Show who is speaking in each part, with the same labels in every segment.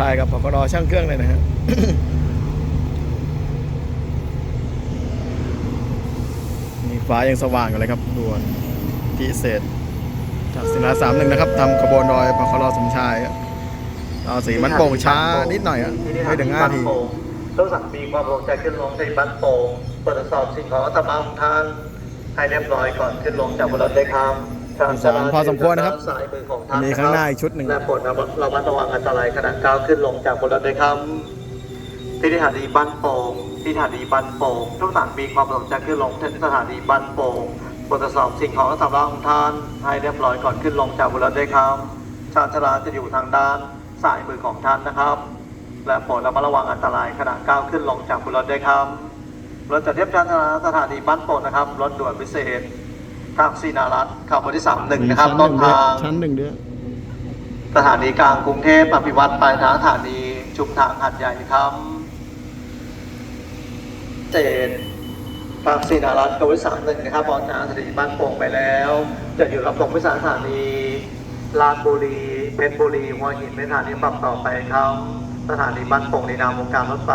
Speaker 1: รช่างเครื่องเลยนะฮะนี่ฟ้ายังสว่างอยู่เลยครับด่วนพิเศษ จากสินาสามหนึ่งนะครับทำขบวนรอยพครสมชายครับเอาสีมันโป่งช้านิดหน่อยอะไม่ถึงห้าที
Speaker 2: ต้องสั่งมีความลงใจขึ้นลงในบ้านโป่งตรวจสอบสิ่งของสมาของท่านให้เรียบร้อยก่อนขึ้นลงจากบนรถเลยครับ ทาง
Speaker 1: สองพอสมควรนะครับ
Speaker 2: สายมือของท่าน
Speaker 1: มีข้างหน้าอีกชุดหนึ่ง
Speaker 2: และโปรดระมัดระมัดระวังอันตรายขณะก้าวขึ้นลงจากบนรถเลยครับที่สถานีบ้านโป่งที่สถานีบ้านโป่งทุกสถานมีความลงใจขึ้นลงที่สถานีบ้านโป่งตรวจสอบสิ่งของสำรับของท่านให้เรียบร้อยก่อนขึ้นลงจากบนรถเลยครับชานชาลาจะอยู่ทางด้านซ้ายมือของท่านนะครับ และโปรดระมัดระวังอันตรายขณะก้าวขึ้นลงจากบนรถด้วยครับรถจากเทียบชานชาลาสถานีบ้านโป่งนะครับ รถด่วนพิเศษ ทางซีนารัตน์ขับวันที่สามหนึ่งนะครับต้นทาง
Speaker 1: ชั้นหนึ่งด้วย
Speaker 2: สถานีกลางกรุงเทพอภิวัตรปลายทางสถานีชุมทางหัดใหญ่ครับเจนทางซีนารัตน์กวิสามหนึ่งนะครับออกจากสถานีบ้านโป่งไปแล้ว จะอยู่รับส่งพิสารสถานีลาดบุรีเพชรบุรีหัวหินเป็นสถานีปรับต่อไปครับสถานีบ้านโป่งในนามวงการรถไฟ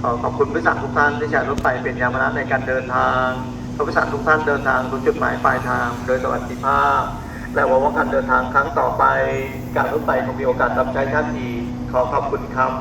Speaker 2: ขอขอบคุณผู้โดยสารทุกท่านที่ใช้รถไฟเป็นยานพาหนะในการเดินทาง ผู้โดยสารทุกท่านเดินทางถึงจุดหมายปลายทางโดยสวัสดิภาพ และหวังว่าการเดินทางครั้งต่อไป การรถไฟคงมีโอกาสรับใช้ท่านอีกขอขอบคุณครับ